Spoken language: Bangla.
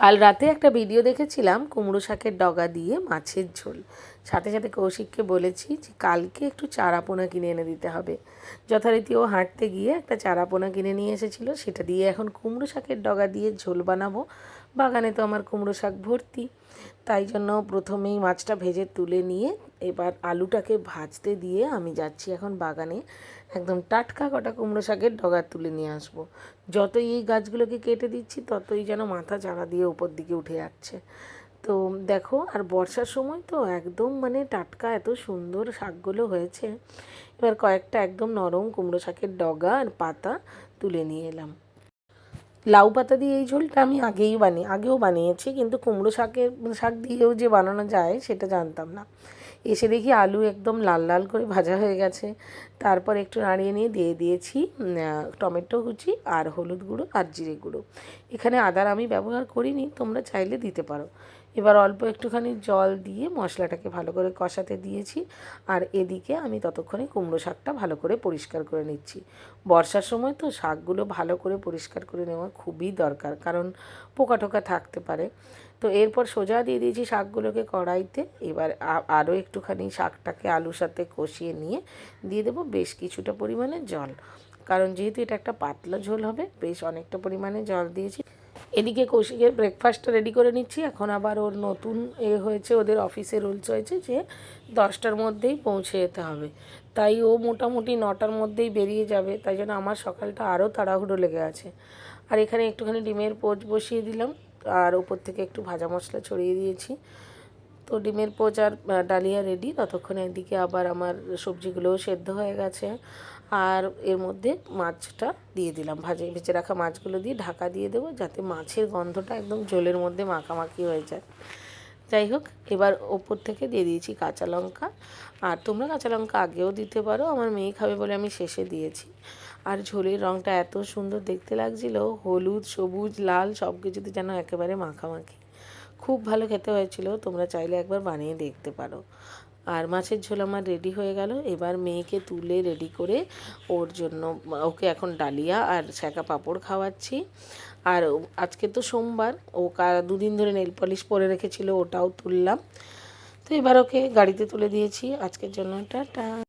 কাল রাতে একটা ভিডিও দেখেছিলাম, কুমড়ো শাকের ডগা দিয়ে মাছের ঝোল। সাথে সাথে কৌশিককে বলেছি যে কালকে একটু চারাপোনা কিনে এনে দিতে হবে। যথারীতি ও হাঁটতে গিয়ে একটা চারাপোনা কিনে নিয়ে এসেছিল, সেটা দিয়ে এখন কুমড়ো শাকের ডগা দিয়ে ঝোল বানাবো। বাগানে তো আমার কুমড়ো শাক ভর্তি। তাই জন্য প্রথমেই মাছটা ভেজে তুলে নিয়ে এবার আলুটাকে ভাজতে দিয়ে আমি যাচ্ছি এখন বাগানে। একদম টাটকা কটা কুমড়ো শাকের ডগা তুলে নিয়ে আসব। যতই এই গাছগুলোকে কেটে দিচ্ছি, ততই যেন মাথা চারা দিয়ে উপর দিকে উঠে যাচ্ছে। তো দেখো, আর বর্ষার সময় তো একদম মানে টাটকা এত সুন্দর শাকগুলো হয়েছে। এবার কয়েকটা একদম নরম কুমড়ো শাকের ডগা আর পাতা তুলে নিয়ে এলাম। লাউ পাতা দিয়ে এই ঝোলটা আমি আগেই বানিয়ে আগেও বানিয়েছি, কিন্তু কুমড়ো শাকের শাক দিয়েও যে বানানো যায় সেটা জানতাম না। এসে দেখি আলু একদম লাল লাল করে ভাজা হয়ে গেছে। তারপর একটু নাড়িয়ে নিয়ে দিয়ে দিয়েছি টমেটো কুচি আর হলুদ গুঁড়ো আর জিরে গুঁড়ো। এখানে আদার আমি ব্যবহার করিনি, তোমরা চাইলে দিতে পারো। এবার অল্প একটুখানি জল দিয়ে মশলাটাকে ভালো করে কষাতে দিয়েছি। আর এদিকে আমি ততক্ষণে কুমড়ো শাকটা ভালো করে পরিষ্কার করে নিচ্ছি। বর্ষার সময় তো শাকগুলো ভালো করে পরিষ্কার করে নেওয়া খুবই দরকার, কারণ পোকা টোকা থাকতে পারে। তো এরপর সোজা দিয়ে দিয়েছি শাকগুলোকে কড়াইতে। এবার আরও একটুখানি শাকটাকে আলুর সাথে কষিয়ে নিয়ে দিয়ে দেবো বেশ কিছুটা পরিমাণে জল। কারণ যেহেতু এটা একটা পাতলা ঝোল হবে, বেশ অনেকটা পরিমাণে জল দিয়েছি। এদিকে কৌশিকের ব্রেকফাস্টটা রেডি করে নিচ্ছি। এখন আবার ওর নতুন এ হয়েছে, ওদের অফিসে রুলস হয়েছে যে দশটার মধ্যেই পৌঁছে যেতে হবে। তাই ও মোটামুটি নটার মধ্যেই বেরিয়ে যাবে, তাই জন্য আমার সকালটা আরও তাড়াহুড়ো লেগে আছে। আর এখানে একটুখানি ডিমের পোচ বসিয়ে দিলাম, আর ওপর থেকে একটু ভাজা মশলা ছড়িয়ে দিয়েছি। তো ডিমের পোচ আর ডালিয়া রেডি ততক্ষণে একদিকে আবার আমার সবজিগুলোও সেদ্ধ হয়ে গেছে। আর এর মধ্যে মাছটা দিয়ে দিলাম। ভাজে, ভেজে রাখা মাছগুলো দিয়ে ঢাকা দিয়ে দেবো যাতে মাছের গন্ধটা একদম ঝোলের মধ্যে মাখামাখি হয়ে যায়। যাই হোক, এবার ওপর থেকে দিয়ে দিয়েছি কাঁচা লঙ্কা। আর তোমরা কাঁচা লঙ্কা আগেও দিতে পারো, আমার মেয়ে খাবে বলে আমি শেষে দিয়েছি। আর ঝোলের রঙটা এত সুন্দর দেখতে লাগছিল, হলুদ, সবুজ, লাল সব কিছুতে যেন একেবারে মাখামাখি। খুব ভালো খেতে হয়েছিল, তোমরা চাইলে একবার বানিয়ে দেখতে পারো। আর মাছের ঝোল আমার রেডি হয়ে গেল, এবার মেয়েকে তুলে রেডি করে ওর জন্য, ওকে এখন ডালিয়া আর ছ্যাঁকা পাঁপড় খাওয়াচ্ছি। আর আজকে তো সোমবার, ও দুদিন ধরে নেল পলিশ পরে রেখেছিল, ওটাও তুললাম। তো এবার ওকে গাড়িতে তুলে দিয়েছি। আজকের জন্য টাটা।